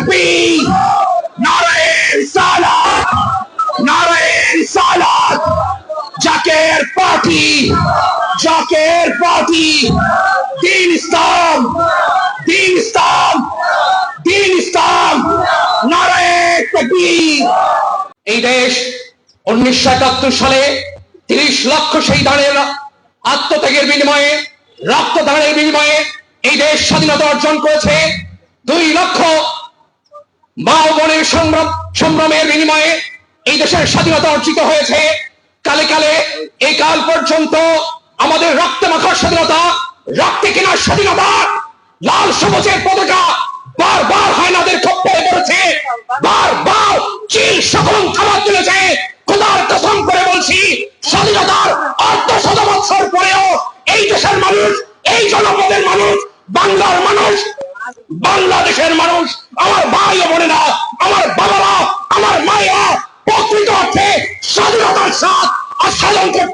তাকবীর নারায়ে রিসালাত নারায়ে রিসালাত জাকের পার্টি জাকের পার্টি দিন ইসলাম দিন ইসলাম দিন ইসলাম নারায়ে তাকবীর এই দেশ উনিশশো একাত্তর সালে তিরিশ লক্ষ সেই শহীদানের আত্মত্যাগের বিনিময়ে, রক্তদানের বিনিময়ে এই দেশ স্বাধীনতা অর্জন করেছে। দুই লক্ষ মা সংগ্রাম সংগ্রামের বিনিময়ে এই দেশের স্বাধীনতা অর্জিত হয়েছে। কালে কালে এই কাল পর্যন্ত আমাদের রক্তে মাখার স্বাধীনতা, রক্তে কেনার স্বাধীনতা, লাল সবুজের পতাকা বারবার হায়নাদের খপ্পরে পড়েছে। বারবার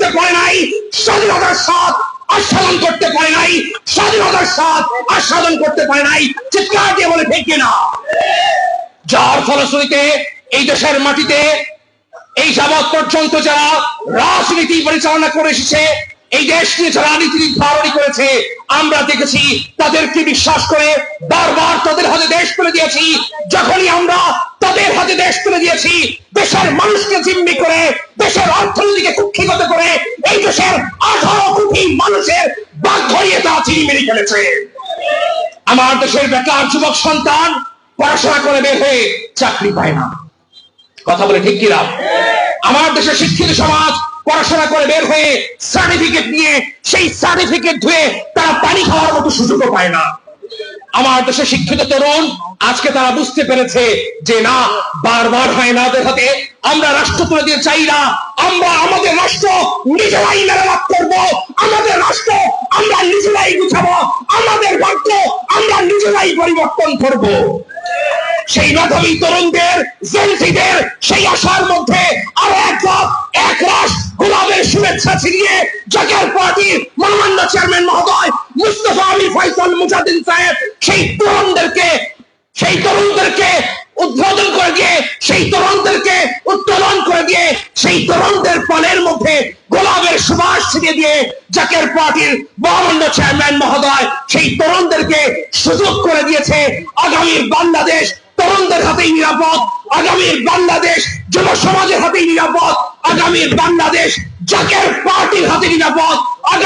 করতে পারে নাই, স্বাধীনতার স্বাদ আস্বাদন করতে পারে নাই, স্বাধীনতার স্বাদ আস্বাদন করতে পারে নাই, চিৎকার দিয়ে বলে ঠিক না। যার ফলশ্রুতিতে এই দেশের মাটিতে এই যাবৎ পর্যন্ত যারা রাজনীতি পরিচালনা করে এসেছে, এই দেশ নিয়ে যারা নীতি ধারণী করেছে, আমরা দেখেছি তাদেরকে বিশ্বাস করে, বারবার তাদের হাতে দেশ তুলে দিয়েছি, যখনই আমরা তাদের হাতে দেশ তুলে দিয়েছি, দেশের মানুষকে জিম্মি করে অর্থনীতিকে কুক্ষিগত করে এই দেশের আঠারো কোটি মানুষের বাঘ ধরিয়ে তা চিনি মেরে ফেলেছে। আমার দেশের বেকার যুবক সন্তান পড়াশোনা করে বের হয়ে চাকরি পায় না। কথা বলে ঠিক কিনা? আমার দেশে শিক্ষিত সমাজ পড়াশোনা করে বের হয়ে সার্টিফিকেট নিয়ে সেই সার্টিফিকেট ধুয়ে তারা পানি খাওয়ার মতো সুযোগও পায় না। আমার দেশে শিক্ষিত তরুণ, আজকে তারা বুঝতে পেরেছে যে না, বারবার হয় না হাতে। আমরা রাষ্ট্র তুলে দিয়ে চাই না। আমরা আমাদের রাষ্ট্র নিজেরাই মেরামত করব। আমাদের রাষ্ট্র আমরা নিজেরাই গুছাবো। আমাদের ভাগ্য আমরা নিজেরাই পরিবর্তন করব। সেই মেধাবী তরুণদের জেনসিদের সেই আশার মধ্যে আরও এক লাখ এক রাশ গোলাপের শুভেচ্ছা ছিনিয়ে জাকের পার্টির মনোমান্য চেয়ারম্যান মহোদয় সেই তরুণদেরকে উদ্বোধন করে দিয়ে, সেই তরুণদেরকে উত্তোলন করে দিয়ে, সেই তরুণদের পানের মধ্যে গোলাপের সুবাস ছিটিয়ে দিয়ে জাকের পার্টির মহামান্য চেয়ারম্যান মহোদয় সেই তরুণদেরকে সুযোগ করে দিয়েছে। আগামীর বাংলাদেশ তরুণদের হাতেই নিরাপদ। আগামীর বাংলাদেশ যুব সমাজের হাতেই নিরাপদ। আগামীর বাংলাদেশ জাকের পার্টির হাতে নিরাপদ। গোলাপ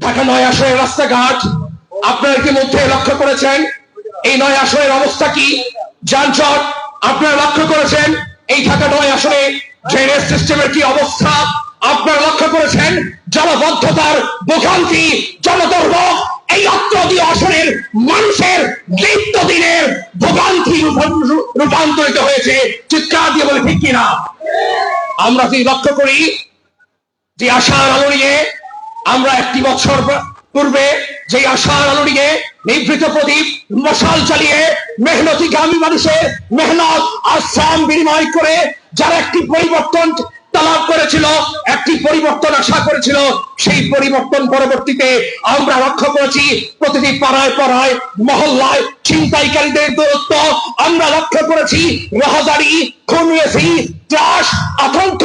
ঢাকা নয় আসনের রাস্তাঘাট, আপনারা ইতিমধ্যে লক্ষ্য করেছেন, এই নয় আসনের অবস্থা কি? যানজট, আপনারা লক্ষ্য করেছেন, এই ঢাকা নয় আসনে ড্রেনেজ সিস্টেমের কি অবস্থা? আপনারা লক্ষ্য করেছেন, জলবদ্ধতার ভোগান্তি জলদুর্ভোগ এই অত্রদীয় আসনের মানুষের নিত্যদিনের ভোগান্তি রূপ- রূপান্তরিত হয়েছে। চিৎকার দিয়ে বলে, ঠিক কিনা? আমরা যদি লক্ষ্য করি, যে আশার আলো নিয়ে আমরা একটি বছর পূর্বে যে আশার আলো নিয়ে নিভৃত প্রদীপ মশাল চালিয়ে মেহনতি গ্রামী মানুষের মেহনত আর শ্রম বিনিময় করে যারা একটি পরিবর্তন তালাব করেছিল, একটি পরিবর্তন আশা করেছিল, সেই পরিবর্তন পরবর্তীতে আমরা লক্ষ্য করেছি, প্রতিটি পাড়ায় পাড়ায়, মহল্লায় ছিনতাইকারীদের দূরত্ব আমরা লক্ষ্য করেছি রাহাজারি খুনরেসি, ত্রাস, আতঙ্ক,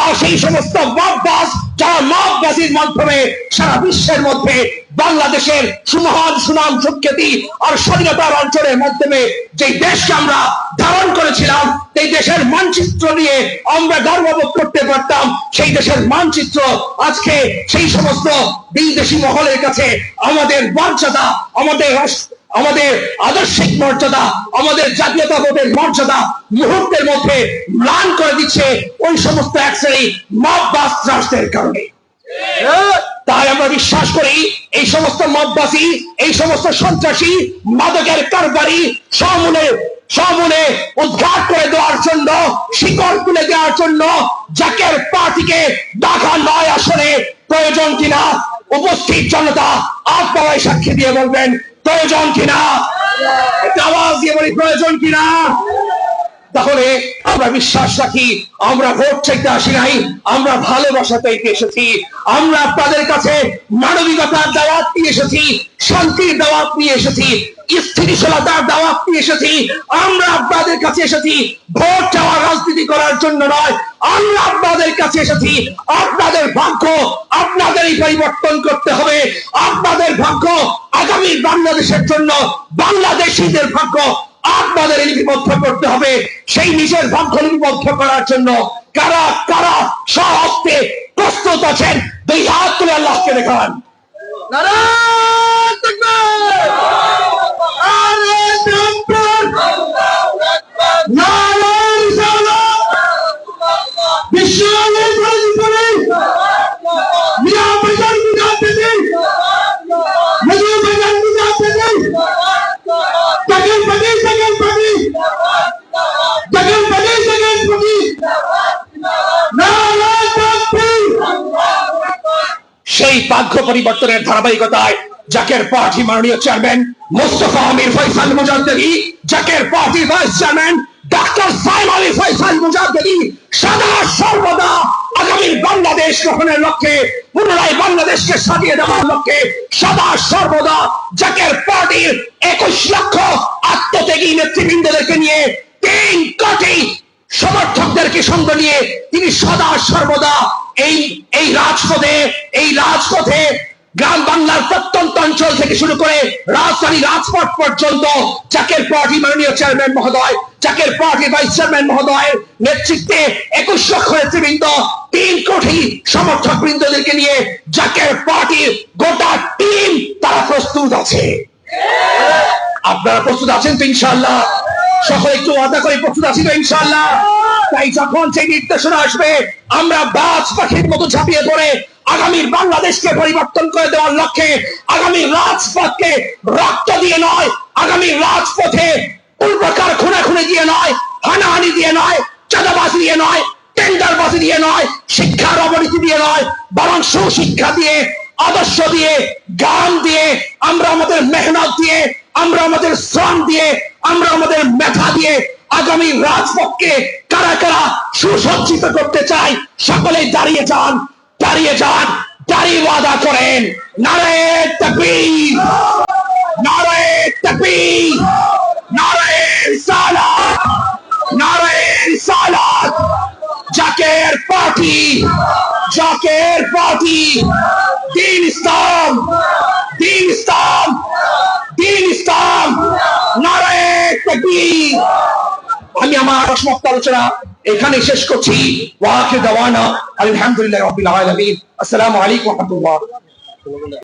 আর সেই সমস্ত মাপবাস যারা মাপবাসীর মাধ্যমে সারা বিশ্বের মধ্যে বাংলাদেশের সুমহান সুনাম সুখ্যাতি আর স্বাধীনতার অঞ্চলের মাধ্যমে যে দেশকে আমরা ধারণ করেছিলাম, সেই দেশের মানচিত্র নিয়ে আমরা গর্ববোধ করতে পারতাম। সেই দেশের মানচিত্র আজকে সেই সমস্ত বিদেশি মহলের কাছে আমাদের মর্যাদা, আমাদের আমাদের আদর্শিক মর্যাদা, আমাদের জাতীয়তাবোধের মর্যাদা মুহূর্তের মধ্যে ম্লান করে দিচ্ছে ওই সমস্ত এক শ্রেণি মাপবাস রাষ্ট্রের কারণে। তাই আমরা বিশ্বাস করি, এই সমস্ত মদবাসী, এই সমস্ত সন্ত্রাসী, মাদকের কারবারি সমূলে সমূলে উদ্ঘাট করে দেওয়ার জন্য, শিকড় তুলে দেওয়ার জন্য জাকের পার্টিকে ঢাকা নয় আসনে প্রয়োজন কিনা উপস্থিত জনতা আপনারাই সাক্ষী দিয়ে বলবেন, প্রয়োজন কিনা? আওয়াজ দিয়ে বলি, প্রয়োজন কিনা? তাহলে আমরা বিশ্বাস রাখি, আমরা ভোট চাইতে আসি নাই, আমরা ভালোবাসা চাইতে এসেছি, আমরা আপনাদের কাছে মানবিকতার দাওয়াত নিয়ে এসেছি, শান্তির দাওয়াত নিয়ে এসেছি, স্থিতিশীলতার দাওয়াত নিয়ে এসেছি, আমরা আপনাদের কাছে এসেছি, ভোট চাওয়া রাজনীতি করার জন্য নয়, আমরা আপনাদের কাছে এসেছি, আপনাদের ভাগ্য, আপনাদেরই পরিবর্তন করতে হবে, আপনাদের ভাগ্য আগামী বাংলাদেশের জন্য বাংলাদেশিদের ভাগ্য আপনাদের লিপিবদ্ধ করতে হবে। সেই নিজের ভাগ্য লিপিবদ্ধ করার জন্য কারা কারা সহস্তে প্রস্তুত আছেন? দুই হাত তুলে আল্লাহকে দেখান। সেই ভাগ্য পরিবর্তনের ধারাবাহিকতায় জাকের পার্টি মাননীয় chairman Mostafa Amir Faisal Mujaddedi, Zaker party vice chairman doctor Saim Ali Faisal Mujaddedi সদা সর্বদা আগামী বাংলাদেশ গ্রহণের লক্ষ্যে, পুনরায় বাংলাদেশকে সাজিয়ে দেওয়ার লক্ষ্যে সদা সর্বদা জাকের পার্টির একুশ লক্ষ আত্মত্যাগী নেতৃবৃন্দদেরকে নিয়ে তিন কোটি সমর্থকদেরকে সঙ্গ নিয়ে তিনি সদা সর্বদা এই এই রাজপথে এই রাজপথে গ্রাম বাংলার প্রত্যন্ত অঞ্চল থেকে শুরু করে রাজধানী রাজপথ পর্যন্ত চাকের পার্টি মাননীয় চেয়ারম্যান মহোদয় চাকের পার্টি ভাইস চেয়ারম্যান মহোদয়ের নেতৃত্বে একুশ লক্ষ নেতৃবৃন্দ, তিন কোটি সমর্থক বৃন্দদেরকে নিয়ে জাকের পার্টির গোটা টিম তারা প্রস্তুত আছে। আপনারা প্রস্তুত আছেন তো ইনশাল্লাহ সকলে একটু আদা করে প্রস্তুত আছি তো ইনশাল্লাহ তাই যখন সেই নির্দেশনা আসবে, আমরা পাখির মতো ঝাঁপিয়ে পড়ে আগামীর বাংলাদেশকে পরিবর্তন করে দেওয়ার লক্ষ্যে আগামী রাজপথকে রক্ত দিয়ে নয়, আগামী রাজপথে দিয়ে নয়, হানাহানি দিয়ে নয় দিয়ে নয় দিয়ে নয়, শিক্ষার অবনীতি দিয়ে নয়, বরং সুশিক্ষা দিয়ে, আদর্শ দিয়ে গান দিয়ে, আমরা আমাদের মেহনত দিয়ে, আমরা আমাদের শ্রম দিয়ে আমরা আমাদের মেধা দিয়ে আগামী রাজপথকে কারা কারা সুসজ্জিত করতে চাই, সকলে দাঁড়িয়ে যান দাঁড়িয়ে যান দাঁড়িয়ে ওয়াদা করেন। নারে পার্টি, জাকের পার্টি দিন ইসলাম দিন ইসলাম দিন ইসলাম নারায় তাকবীর আমি আলোচনা এখানে শেষ করছি। আলহামদুলিল্লাহ আলামিন। আসসালামু আলাইকুম